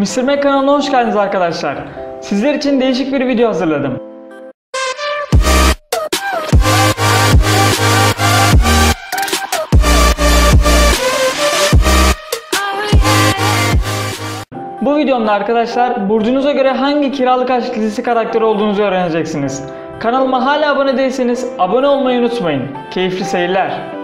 Mr. Mac kanalına hoş geldiniz arkadaşlar. Sizler için değişik bir video hazırladım. Bu videomda arkadaşlar burcunuza göre hangi kiralık aşk dizisi karakteri olduğunuzu öğreneceksiniz. Kanalıma hala abone değilseniz abone olmayı unutmayın. Keyifli seyirler.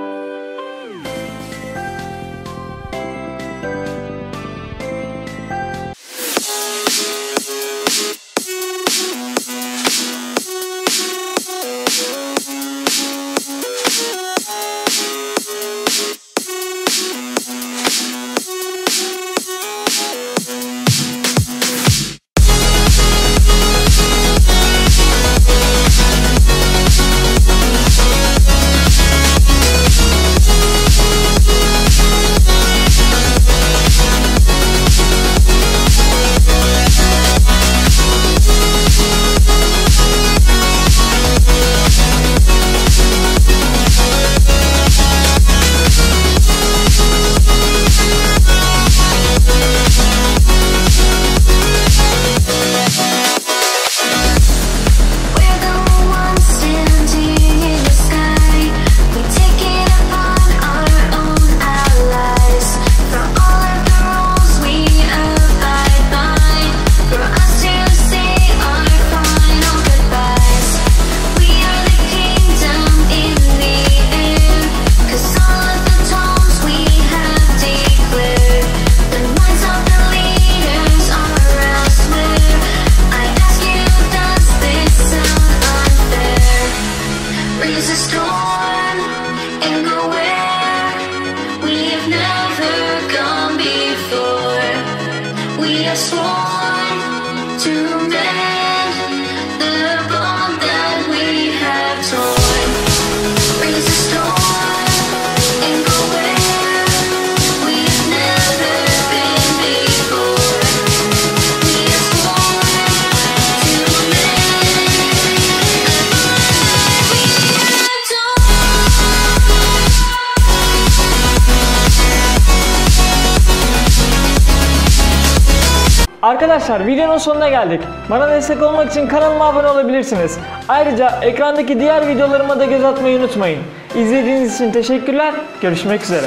We are sworn to mend Arkadaşlar videonun sonuna geldik. Bana destek olmak için kanalıma abone olabilirsiniz. Ayrıca ekrandaki diğer videolarıma da göz atmayı unutmayın. İzlediğiniz için teşekkürler. Görüşmek üzere.